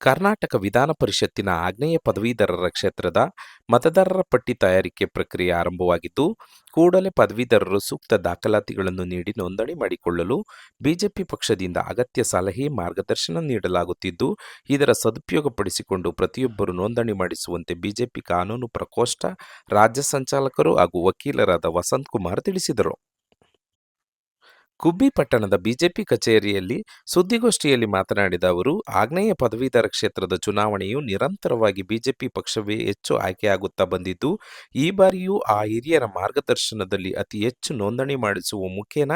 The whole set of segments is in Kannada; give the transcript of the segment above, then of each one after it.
ಕರ್ನಾಟಕ ವಿಧಾನ ಪರಿಷತ್ತಿನ ಆಗ್ನೇಯ ಪದವೀಧರರ ಕ್ಷೇತ್ರದ ಮತದಾರರ ಪಟ್ಟಿ ತಯಾರಿಕೆ ಪ್ರಕ್ರಿಯೆ ಆರಂಭವಾಗಿದ್ದು, ಕೂಡಲೇ ಪದವೀಧರರು ಸೂಕ್ತ ದಾಖಲಾತಿಗಳನ್ನು ನೀಡಿ ನೋಂದಣಿ ಮಾಡಿಕೊಳ್ಳಲು ಬಿಜೆಪಿ ಪಕ್ಷದಿಂದ ಅಗತ್ಯ ಸಲಹೆ, ಮಾರ್ಗದರ್ಶನ ನೀಡಲಾಗುತ್ತಿದ್ದು, ಇದರ ಸದುಪಯೋಗಪಡಿಸಿಕೊಂಡು ಪ್ರತಿಯೊಬ್ಬರು ನೋಂದಣಿ ಮಾಡಿಸುವಂತೆ ಬಿಜೆಪಿ ಕಾನೂನು ಪ್ರಕೋಷ್ಠ ರಾಜ್ಯ ಸಂಚಾಲಕರು ಹಾಗೂ ವಕೀಲರಾದ ವಸಂತ್ ಕುಮಾರ್ ತಿಳಿಸಿದರು. ಗುಬ್ಬಿ ಪಟ್ಟಣದ ಬಿಜೆಪಿ ಕಚೇರಿಯಲ್ಲಿ ಸುದ್ದಿಗೋಷ್ಠಿಯಲ್ಲಿ ಮಾತನಾಡಿದ ಅವರು, ಆಗ್ನೇಯ ಪದವೀಧರ ಕ್ಷೇತ್ರದ ಚುನಾವಣೆಯು ನಿರಂತರವಾಗಿ ಬಿಜೆಪಿ ಪಕ್ಷವೇ ಹೆಚ್ಚು ಆಯ್ಕೆಯಾಗುತ್ತಾ ಬಂದಿದ್ದು, ಈ ಬಾರಿಯೂ ಆ ಹಿರಿಯರ ಮಾರ್ಗದರ್ಶನದಲ್ಲಿ ಅತಿ ಹೆಚ್ಚು ನೋಂದಣಿ ಮಾಡಿಸುವ ಮುಖೇನ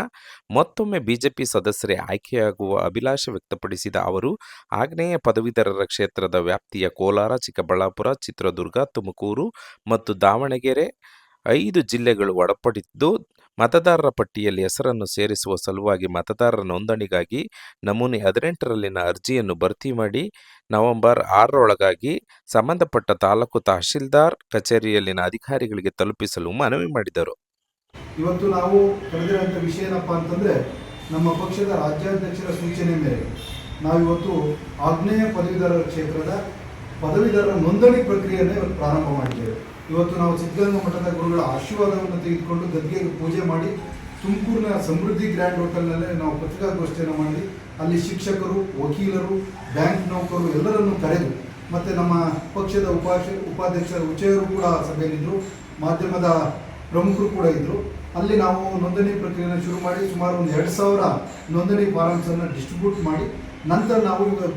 ಮತ್ತೊಮ್ಮೆ ಬಿಜೆಪಿ ಸದಸ್ಯರೇ ಆಯ್ಕೆಯಾಗುವ ಅಭಿಲಾಷ ವ್ಯಕ್ತಪಡಿಸಿದ ಅವರು, ಆಗ್ನೇಯ ಪದವೀಧರರ ಕ್ಷೇತ್ರದ ವ್ಯಾಪ್ತಿಯ ಕೋಲಾರ, ಚಿಕ್ಕಬಳ್ಳಾಪುರ, ಚಿತ್ರದುರ್ಗ, ತುಮಕೂರು ಮತ್ತು ದಾವಣಗೆರೆ ಐದು ಜಿಲ್ಲೆಗಳು ಒಳಪಟ್ಟಿದ್ದು, ಮತದಾರರ ಪಟ್ಟಿಯಲ್ಲಿ ಹೆಸರನ್ನು ಸೇರಿಸುವ ಸಲುವಾಗಿ ಮತದಾರರ ನೋಂದಣಿಗಾಗಿ ನಮೂನೆ ಹದಿನೆಂಟರಲ್ಲಿನ ಅರ್ಜಿಯನ್ನು ಭರ್ತಿ ಮಾಡಿ ನವೆಂಬರ್ ಆರರೊಳಗಾಗಿ ಸಂಬಂಧಪಟ್ಟ ತಾಲೂಕು ತಹಶೀಲ್ದಾರ್ ಕಚೇರಿಯಲ್ಲಿನ ಅಧಿಕಾರಿಗಳಿಗೆ ತಲುಪಿಸಲು ಮನವಿ ಮಾಡಿದರು. ಇವತ್ತು ನಾವು ಕರೆದಿರುವಂಥ ವಿಷಯ ಏನಪ್ಪ ಅಂತಂದರೆ ನಮ್ಮ ಪಕ್ಷದ ರಾಜ್ಯಾಧ್ಯಕ್ಷರ ಸೂಚನೆ ಮೇರೆಗೆ ನಾವಿವತ್ತು ಆಗ್ನೇಯ ಪದವೀಧರರ ಕ್ಷೇತ್ರದ ಪದವೀಧರರ ನೋಂದಣಿ ಪ್ರಕ್ರಿಯೆಯನ್ನು ಇವತ್ತು ಪ್ರಾರಂಭ ಮಾಡಿದ್ದೇವೆ. ಇವತ್ತು ನಾವು ಸಿದ್ಧಗಂಗಾ ಮಠದ ಗುರುಗಳ ಆಶೀರ್ವಾದವನ್ನು ತೆಗೆದುಕೊಂಡು ಗದ್ಗೆಗೆ ಪೂಜೆ ಮಾಡಿ ತುಮಕೂರಿನ ಸಮೃದ್ಧಿ ಗ್ರ್ಯಾಂಡ್ ಹೋಟೆಲ್ನಲ್ಲೇ ನಾವು ಪತ್ರಿಕಾಗೋಷ್ಠಿಯನ್ನು ಮಾಡಿ ಅಲ್ಲಿ ಶಿಕ್ಷಕರು, ವಕೀಲರು, ಬ್ಯಾಂಕ್ ನೌಕರರು ಎಲ್ಲರನ್ನು ಕರೆದು ಮತ್ತು ನಮ್ಮ ಪಕ್ಷದ ಉಪಾಶ ಉಪಾಧ್ಯಕ್ಷ ಉಚ್ಚಯರು ಕೂಡ ಸಭೆಯಲ್ಲಿದ್ದರು. ಮಾಧ್ಯಮದ ಪ್ರಮುಖರು ಕೂಡ ಇದ್ದರು. ಅಲ್ಲಿ ನಾವು ನೋಂದಣಿ ಪ್ರಕ್ರಿಯೆಯನ್ನು ಶುರು ಮಾಡಿ ಸುಮಾರು ಒಂದು ಎರಡು ಸಾವಿರ ನೋಂದಣಿ ಫಾರಮ್ಸನ್ನು ಡಿಸ್ಟ್ರಿಬ್ಯೂಟ್ ಮಾಡಿ ನಂತರ ನಾವು ಇವಾಗ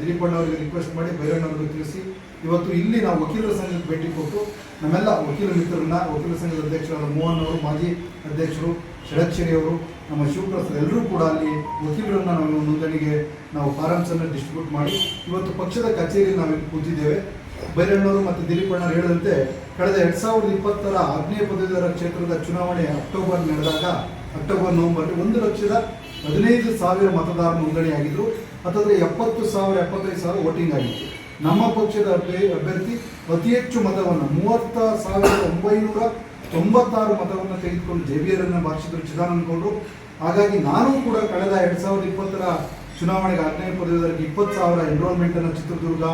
ದಿಲೀಪ್ ಅಣ್ಣ ಅವರಿಗೆ ರಿಕ್ವೆಸ್ಟ್ ಮಾಡಿ ಬೈರಣ್ಣವರಿಗೆ ತಿಳಿಸಿ, ಇವತ್ತು ಇಲ್ಲಿ ನಾವು ವಕೀಲರ ಸಂಘಕ್ಕೆ ಭೇಟಿ ಕೊಟ್ಟು ನಮ್ಮೆಲ್ಲ ವಕೀಲ ಮಿತ್ರರನ್ನ, ವಕೀಲ ಸಂಘದ ಅಧ್ಯಕ್ಷರಾದ ಮೋಹನ್ ಅವರು, ಮಾಜಿ ಅಧ್ಯಕ್ಷರು ಷಡಕ್ಷರಿ ಅವರು, ನಮ್ಮ ಶಿವಪ್ರಸಾದ್ ಎಲ್ಲರೂ ಕೂಡ ಅಲ್ಲಿ ವಕೀಲರನ್ನ ನಾವು ನೋಂದಣಿಗೆ ನಾವು ಫಾರಮ್ಸನ್ನು ಡಿಸ್ಟ್ರಿಬ್ಯೂಟ್ ಮಾಡಿ, ಇವತ್ತು ಪಕ್ಷದ ಕಚೇರಿ ನಾವು ಕೂತಿದ್ದೇವೆ. ಬೈರಣ್ಣವರು ಮತ್ತು ದಿಲೀಪಣ್ಣರು ಹೇಳಿದಂತೆ ಕಳೆದ ಎರಡು ಸಾವಿರದ ಇಪ್ಪತ್ತರ ಆಗ್ನೇಯ ಪದವೀಧರ ಕ್ಷೇತ್ರದ ಚುನಾವಣೆ ಅಕ್ಟೋಬರ್ ನಡೆದಾಗ, ಅಕ್ಟೋಬರ್ ನವೆಂಬರ್, ಒಂದು ಲಕ್ಷದ ಹದಿನೈದು ಸಾವಿರ ಮತದಾರ ನೋಂದಣಿಯಾಗಿದ್ದರು ಅಂತಂದರೆ ಎಪ್ಪತ್ತು ಸಾವಿರ, ಎಪ್ಪತ್ತೈದು ಸಾವಿರ ವೋಟಿಂಗ್ ಆಗಿತ್ತು. ನಮ್ಮ ಪಕ್ಷದ ಅಭ್ಯ- ಅಭ್ಯರ್ಥಿ ಅತಿ ಹೆಚ್ಚು ಮತವನ್ನು ಮೂವತ್ತ ಸಾವಿರದ ಒಂಬೈನೂರ ತೊಂಬತ್ತಾರು ಮತವನ್ನು ತೆಗೆದುಕೊಂಡು ಜೆ ಬಿ ಆರನ್ನು ಭಾಷಿಕರು ಚಿದಾನಂದ ಗೌಡರು ಹಾಗಾಗಿ ನಾನು ಕೂಡ ಕಳೆದ ಎರಡು ಸಾವಿರದ ಇಪ್ಪತ್ತರ ಚುನಾವಣೆಗೆ ಹದಿನೈದು ಪದವೀಧರಿಗೆ ಇಪ್ಪತ್ತು ಸಾವಿರ ಎನ್ರೋಲ್ಮೆಂಟನ್ನು ಚಿತ್ರದುರ್ಗ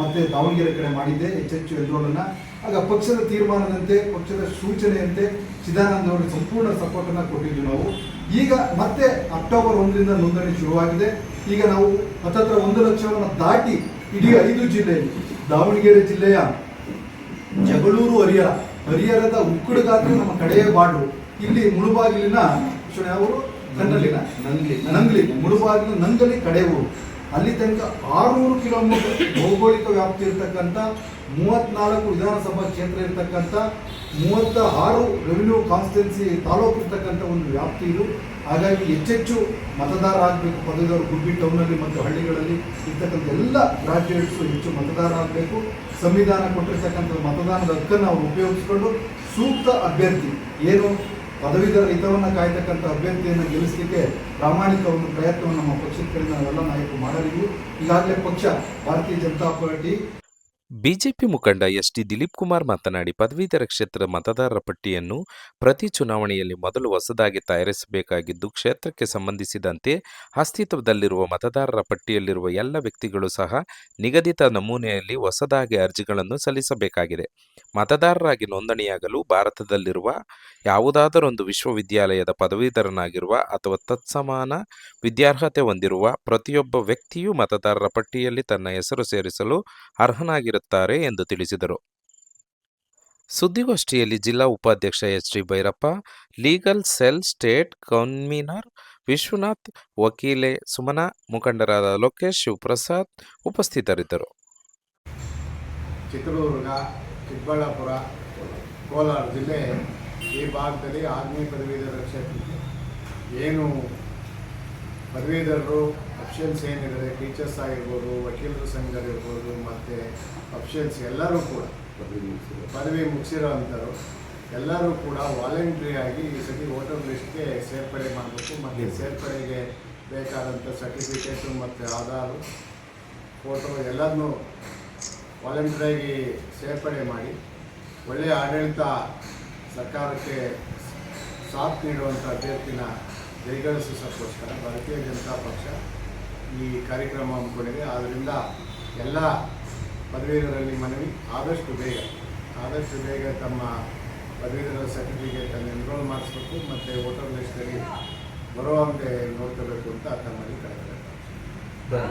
ಮತ್ತು ದಾವಣಗೆರೆ ಕಡೆ ಮಾಡಿದ್ದೆ ಹೆಚ್ಚೆಚ್ಚು ಎನ್ರೋಲನ್ನು ಆಗ ಪಕ್ಷದ ತೀರ್ಮಾನದಂತೆ, ಪಕ್ಷದ ಸೂಚನೆಯಂತೆ ಚಿದಾನಂದ ಅವರಿಗೆ ಸಂಪೂರ್ಣ ಸಪೋರ್ಟನ್ನು ಕೊಟ್ಟಿದ್ದು ನಾವು. ಈಗ ಮತ್ತೆ ಅಕ್ಟೋಬರ್ ಒಂದರಿಂದ ನೋಂದಣಿ ಶುರುವಾಗಿದೆ. ಈಗ ನಾವು ಹತ್ತತ್ರ ಒಂದು ಲಕ್ಷವನ್ನು ದಾಟಿ ಇಡೀ ಐದು ಜಿಲ್ಲೆಯಲ್ಲಿ ದಾವಣಗೆರೆ ಜಿಲ್ಲೆಯ ಜಗಳೂರು ಹರಿಹರ ಹರಿಹರದ ಉಕ್ಕಡಗಾತ್ರ ನಮ್ಮ ಕಡೆಯ ಬಾಡು ಇಲ್ಲಿ ಮುಳುಬಾಗಿಲಿನ ಅವರು ಕನ್ನಲಿನ ನಂಗ್ಲಿ. ನಂಗ್ಲಿ ಮುಳುಬಾಗಿಲು ನಂಗಲಿ ಕಡೆ ಊರು. ಅಲ್ಲಿ ತನಕ ಆರುನೂರು ಕಿಲೋಮೀಟರ್ ಭೌಗೋಳಿಕ ವ್ಯಾಪ್ತಿ ಇರತಕ್ಕಂಥ ಮೂವತ್ನಾಲ್ಕು ವಿಧಾನಸಭಾ ಕ್ಷೇತ್ರ ಇರತಕ್ಕಂಥ ಮೂವತ್ತ ಆರು ರೆವಿನ್ಯೂ ಕಾನ್ಸ್ಟಿಟ್ಯೂನ್ಸಿ ತಾಲೂಕು ಇರ್ತಕ್ಕಂಥ ಒಂದು ವ್ಯಾಪ್ತಿ ಇದು. ಹಾಗಾಗಿ ಹೆಚ್ಚೆಚ್ಚು ಮತದಾರ ಆಗಬೇಕು. ಪದವಿದವರು ಗುಬ್ಬಿ ಟೌನಲ್ಲಿ ಮತ್ತು ಹಳ್ಳಿಗಳಲ್ಲಿ ಇರ್ತಕ್ಕಂಥ ಎಲ್ಲ ಗ್ರಾಜ್ಯುಯೇಟ್ಸು ಹೆಚ್ಚು ಮತದಾರ ಆಗಬೇಕು. ಸಂವಿಧಾನ ಕೊಟ್ಟಿರ್ತಕ್ಕಂಥ ಮತದಾನದ ಹಕ್ಕನ್ನು ನಾವು ಉಪಯೋಗಿಸಿಕೊಂಡು ಸೂಕ್ತ ಅಭ್ಯರ್ಥಿ, ಏನು ಪದವೀಧರ ಹಿತವನ್ನು ಕಾಯ್ತಕ್ಕಂಥ ಅಭ್ಯರ್ಥಿಯನ್ನು ಗೆಲ್ಲಿಸಲಿಕ್ಕೆ ಪ್ರಾಮಾಣಿಕ ಒಂದು ಪ್ರಯತ್ನವನ್ನು ನಮ್ಮ ಪಕ್ಷದ ಕಡೆಯಿಂದ ನಾವೆಲ್ಲ ನಾಯಕರು ಮಾಡಲಿದ್ದೀವಿ. ಈಗಾಗಲೇ ಪಕ್ಷ, ಭಾರತೀಯ ಜನತಾ ಪಾರ್ಟಿ ಬಿಜೆಪಿ ಮುಖಂಡ ಎಸ್ ಟಿ ದಿಲೀಪ್ ಕುಮಾರ್ ಮಾತನಾಡಿ, ಪದವೀಧರ ಕ್ಷೇತ್ರದ ಮತದಾರರ ಪಟ್ಟಿಯನ್ನು ಪ್ರತಿ ಚುನಾವಣೆಯಲ್ಲಿ ಮೊದಲು ಹೊಸದಾಗಿ ತಯಾರಿಸಬೇಕಾಗಿದ್ದು, ಕ್ಷೇತ್ರಕ್ಕೆ ಸಂಬಂಧಿಸಿದಂತೆ ಅಸ್ತಿತ್ವದಲ್ಲಿರುವ ಮತದಾರರ ಪಟ್ಟಿಯಲ್ಲಿರುವ ಎಲ್ಲ ವ್ಯಕ್ತಿಗಳು ಸಹ ನಿಗದಿತ ನಮೂನೆಯಲ್ಲಿ ಹೊಸದಾಗಿ ಅರ್ಜಿಗಳನ್ನು ಸಲ್ಲಿಸಬೇಕಾಗಿದೆ. ಮತದಾರರಾಗಿ ನೋಂದಣಿಯಾಗಲು ಭಾರತದಲ್ಲಿರುವ ಯಾವುದಾದರೊಂದು ವಿಶ್ವವಿದ್ಯಾಲಯದ ಪದವೀಧರನಾಗಿರುವ ಅಥವಾ ತತ್ಸಮಾನ ವಿದ್ಯಾರ್ಹತೆ ಹೊಂದಿರುವ ಪ್ರತಿಯೊಬ್ಬ ವ್ಯಕ್ತಿಯೂ ಮತದಾರರ ಪಟ್ಟಿಯಲ್ಲಿ ತನ್ನ ಹೆಸರು ಸೇರಿಸಲು ಅರ್ಹನಾಗಿರುತ್ತಾರೆ ಎಂದು ತಿಳಿಸಿದರು. ಸುದ್ದಿಗೋಷ್ಠಿಯಲ್ಲಿ ಜಿಲ್ಲಾ ಉಪಾಧ್ಯಕ್ಷ H D Bhairappa, legal cell state convener Vishwanath, ವಕೀಲೆ Sumana, ಮುಖಂಡರಾದ ಲೋಕೇಶ್ ಶಿವಪ್ರಸಾದ್ ಉಪಸ್ಥಿತರಿದ್ದರು. ಚಿತ್ರದುರ್ಗ ಚಿಕ್ಕಬಳ್ಳಾಪುರ ಕೋಲಾರ ಜಿಲ್ಲೆ ಈ ಭಾಗದಲ್ಲಿ ಆಗ್ನೇಯ ಪದವೀಧರ ಕ್ಷೇತ್ರಕ್ಕೆ ಏನು ಪದವೀಧರರು ಅಫಿಷಿಯಲ್ಸ್ ಏನಿದ್ದಾರೆ ಟೀಚರ್ಸ್ ಆಗಿರ್ಬೋದು ವಕೀಲರ ಸಂಘರಿರ್ಬೋದು ಮತ್ತು ಅಫಿಷಿಯಲ್ಸ್ ಎಲ್ಲರೂ ಕೂಡ ಪದವಿ ಮುಗಿಸಿರೋ ಅಂಥವ್ರು ಎಲ್ಲರೂ ಕೂಡ ವಾಲಂಟ್ರಿಯಾಗಿ ಈ ಸತಿ ವೋಟರ್ ಲಿಸ್ಟ್ಗೆ ಸೇರ್ಪಡೆ ಮಾಡಬೇಕು ಮತ್ತು ಸೇರ್ಪಡೆಗೆ ಬೇಕಾದಂಥ ಸರ್ಟಿಫಿಕೇಟು ಮತ್ತು ಆಧಾರು ಫೋಟೋ ಎಲ್ಲದನ್ನೂ ವಾಲಂಟ್ರಿಯಾಗಿ ಸೇರ್ಪಡೆ ಮಾಡಿ ಒಳ್ಳೆಯ ಆಡಳಿತ ಸರ್ಕಾರಕ್ಕೆ ಸಾಥ್ ನೀಡುವಂಥ ಅಭ್ಯರ್ಥಿನ ಜಯಗಳಿಸೋಕ್ಕೋಸ್ಕರ ಭಾರತೀಯ ಜನತಾ ಪಕ್ಷ ಈ ಕಾರ್ಯಕ್ರಮ ಹಮ್ಮಿಕೊಂಡಿದೆ. ಆದ್ದರಿಂದ ಎಲ್ಲ ಪದವೀಧರಲ್ಲಿ ಮನವಿ, ಆದಷ್ಟು ಬೇಗ ಆದಷ್ಟು ಬೇಗ ತಮ್ಮ ಪದವೀಧರ ಸರ್ಟಿಫಿಕೇಟನ್ನು ಎನ್ರೋಲ್ ಮಾಡಿಸ್ಬೇಕು ಮತ್ತು ವೋಟರ್ ಲಿಸ್ಟಲ್ಲಿ ಬರುವಂತೆ ನೋಡ್ಕೋಬೇಕು ಅಂತ ತಮ್ಮಲ್ಲಿ ಕಳೆದ